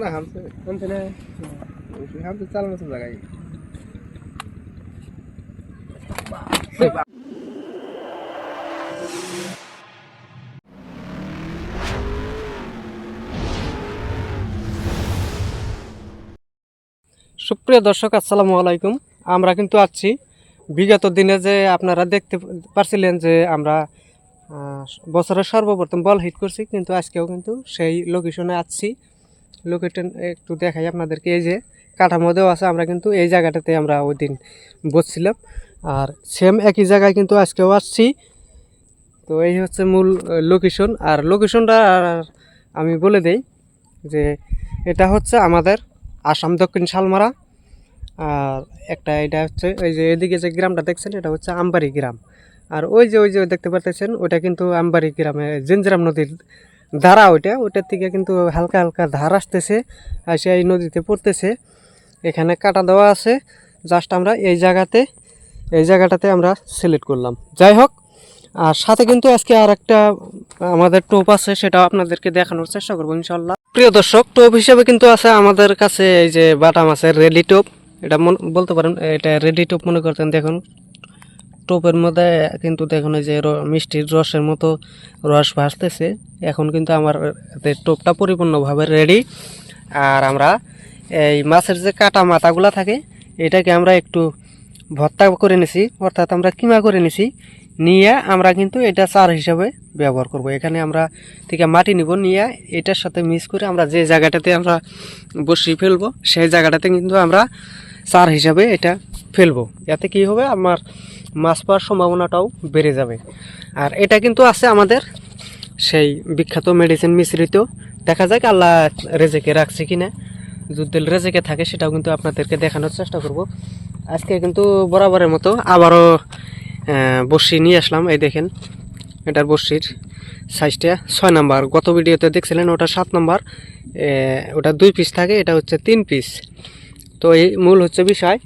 না হামছে। না? হামছে চালানো সব জায়গায় সুপ্রিয় দর্শক আসসালামু আলাইকুম। আমরা কিন্তু আছি। বিগত দিনে যে আপনারা দেখতে পারছিলেন যে আমরা আহ, বছরের সর্বপ্রথম বল হিট করছি কিন্তু আজকেও কিন্তু সেই লোকেশনে আসছি লোকেশন একটু দেখাই আপনাদেরকে, এই যে কাঠামোতেও আছে, আমরা কিন্তু এই জায়গাটাতে আমরা ওই দিন বসছিলাম। আর সেম একই জায়গায় কিন্তু আজকেও আসছি। তো এই হচ্ছে মূল লোকেশন আর লোকেশনটা আমি বলে দেই যে এটা হচ্ছে আমাদের আসাম দক্ষিণ শালমারা। আর একটা এটা হচ্ছে ওই যে এদিকে যে গ্রামটা দেখছেন, এটা হচ্ছে আমবাড়ি গ্রাম। আর ওই যে ওই যে দেখতে পাচ্ছেন ওটা কিন্তু আমবাড়ি গ্রামে, জেনজরাম নদীর ধারা ওইটা, ওইটার থেকে কিন্তু হালকা হালকা ধার আসতেছে, আসে এই নদীতে পড়তেছে। এখানে কাটা দেওয়া আছে জাস্ট আমরা এই জায়গাতে, এই জায়গাটাতে আমরা সিলেক্ট করলাম। যাই হোক, আর সাথে কিন্তু আজকে আর একটা আমাদের টোপ আছে সেটাও আপনাদেরকে দেখানোর চেষ্টা করব ইনশাল্লাহ প্রিয় দর্শক, টোপ হিসেবে কিন্তু আছে আমাদের কাছে এই যে বাটা মাছের রেডি টোপ। এটা বলতে পারেন, এটা রেডি টোপ মনে করতেন, দেখুন। টোপের মধ্যে কিন্তু দেখুন যে মিষ্টির রসের মতো রস ভাসতেছে। এখন কিন্তু আমার টোপটা পরিপূর্ণভাবে রেডি আর আমরা এই মাছের যে কাটা মাথাগুলা থাকে, এটাকে আমরা একটু ভর্তা করে নিছি, অর্থাৎ আমরা কিমা করে নিছি, নিয়ে আমরা কিন্তু এটা চার হিসাবে ব্যবহার করব। এখানে আমরা থেকে মাটি নিব, নিয়ে এটার সাথে মিক্স করে আমরা যে জায়গাটাতে আমরা বসি ফেলব, সেই জায়গাটাতে কিন্তু আমরা চার হিসাবে এটা ফেলব। এতে কি হবে? আমার মাছ পাওয়ার সম্ভাবনাটাও বেড়ে যাবে। আর এটা কিন্তু আছে আমাদের সেই বিখ্যাত মেডিসিন মিশ্রিত দেখা যাক আল্লাহ রেজেকে রাখছে কি না যদি রেজেকে থাকে সেটাও কিন্তু আপনাদেরকে দেখানোর চেষ্টা করব। আজকে কিন্তু বরাবরের মতো আবারও বড়শি নিয়ে আসলাম। এই দেখেন, এটার বড়শির সাইজটা ছয় নাম্বার। গত ভিডিওতে দেখছিলেন, ওটা সাত নাম্বার। ওটা দুই পিস থাকে, এটা হচ্ছে তিন পিস তো এই মূল হচ্ছে বিষয়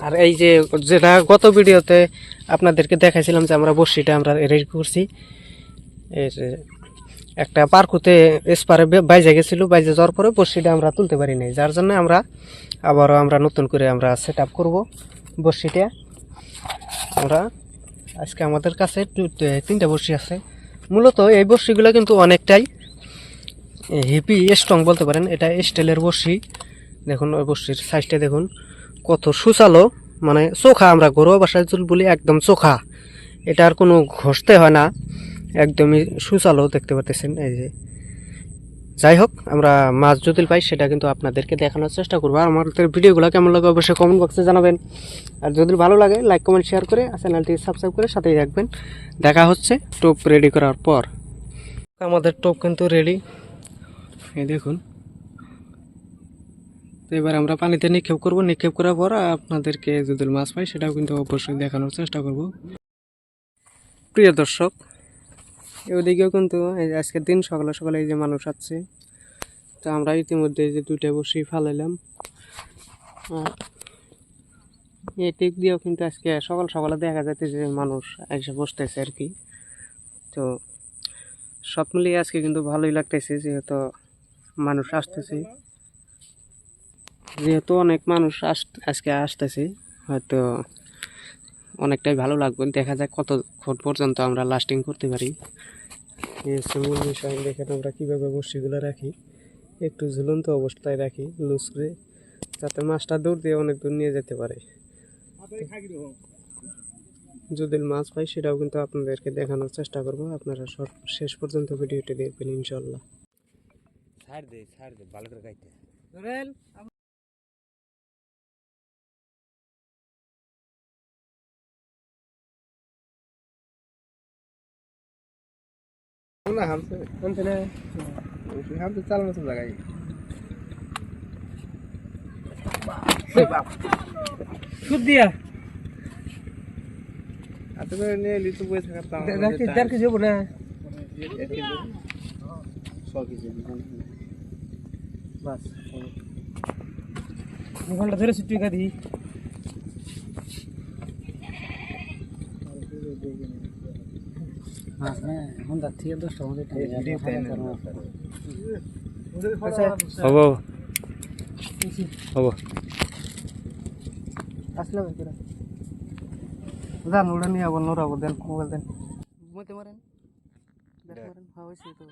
আর এই যে যেটা গত ভিডিওতে আপনাদেরকে দেখাইছিলাম যে আমরা বড়শিটা আমরা রেডি করছি একটা পার্কুতে এসপারে বে- বাইজে গেছিল, বাইজে যাওয়ার পরে বড়শিটা আমরা তুলতে পারি নাই। যার জন্য আমরা আবারও আমরা নতুন করে আমরা সেট আপ করব বড়শিটা। আমরা আজকে আমাদের কাছে তিনটা বড়শি আছে। মূলত এই বড়শিগুলো কিন্তু অনেকটাই হেভি স্ট্রং বলতে পারেন। এটা স্টিলের বড়শি। দেখুন ওই বড়শির সাইজটা দেখুন। কত সুচালো মানে চোখা আমরা ঘরোয়া বাসায় জুল বলি, একদম চোখা। এটা আর কোনো ঘষতে হয় না, একদমই সুচালো দেখতে পাচ্ছেন এই যে। যাই হোক, আমরা মাছ যদি পাই, সেটা কিন্তু আপনাদেরকে দেখানোর চেষ্টা করব। আর আমাদের ভিডিওগুলো কেমন লাগে অবশ্যই কমেন্ট বক্সে জানাবেন। আর যদি ভালো লাগে লাইক কমেন্ট শেয়ার করে চ্যানেলটি সাবস্ক্রাইব করে সাথেই রাখবেন দেখা হচ্ছে টোপ রেডি করার পর। আমাদের টোপ কিন্তু রেডি এই দেখুন। তো এবার আমরা পানিতে নিক্ষেপ করব। নিক্ষেপ করার পর আপনাদেরকে যদি মাছ পাই, সেটাও কিন্তু অবশ্যই দেখানোর চেষ্টা করব। প্রিয় দর্শক ওদিকেও কিন্তু আজকের দিন সকালে সকালে এই যে মানুষ আসছে, তো আমরা ইতিমধ্যে যে দুইটা বসি ফালাইলাম। এই দিক দিয়েও কিন্তু আজকে সকাল সকালে দেখা যাচ্ছে যে মানুষ এসে বসতেছে আর কি। তো সব মিলিয়ে আজকে কিন্তু ভালোই লাগতেছে যেহেতু মানুষ আসতেছে। যেহেতু অনেক মানুষ আস আজকে আসতেছে হয়তো অনেকটাই ভালো লাগবে। দেখা যাক কতক্ষণ পর্যন্ত আমরা লাস্টিং করতে পারি। এই হচ্ছে মূল বিষয়। দেখেন আমরা কীভাবে বড়শিগুলো রাখি। একটু ঝুলন্ত অবস্থায় রাখি লুজ করে যাতে মাছটা দৌড় দিয়ে অনেক দূর নিয়ে যেতে পারে। যদি মাছ পাই সেটাও কিন্তু আপনাদেরকে দেখানোর চেষ্টা করব। আপনারা সব শেষ পর্যন্ত ভিডিওটি দেখবেন ইনশাল্লাহ ছাড় দে ছাড় দে ভালো করে খাইতে না হামছে আনতে না হামছে চালানো সব জায়গায় সুদ দিয়া হাতে করে নিয়ে লিচু বয়ে থাকার দাম দেখি দেড় কেজি হব না বাস ঘণ্টা ধরে ছুটি গাদি মাছ না ঘণ্টা থেকে দশটা মধ্যে হব হব। আসলে ভাই করে? যান ওটা নিয়ে আবার নোড়াবো দেন মোবাইল দেন। মতে মারেন দেখ মারেন হ্যাঁ তো।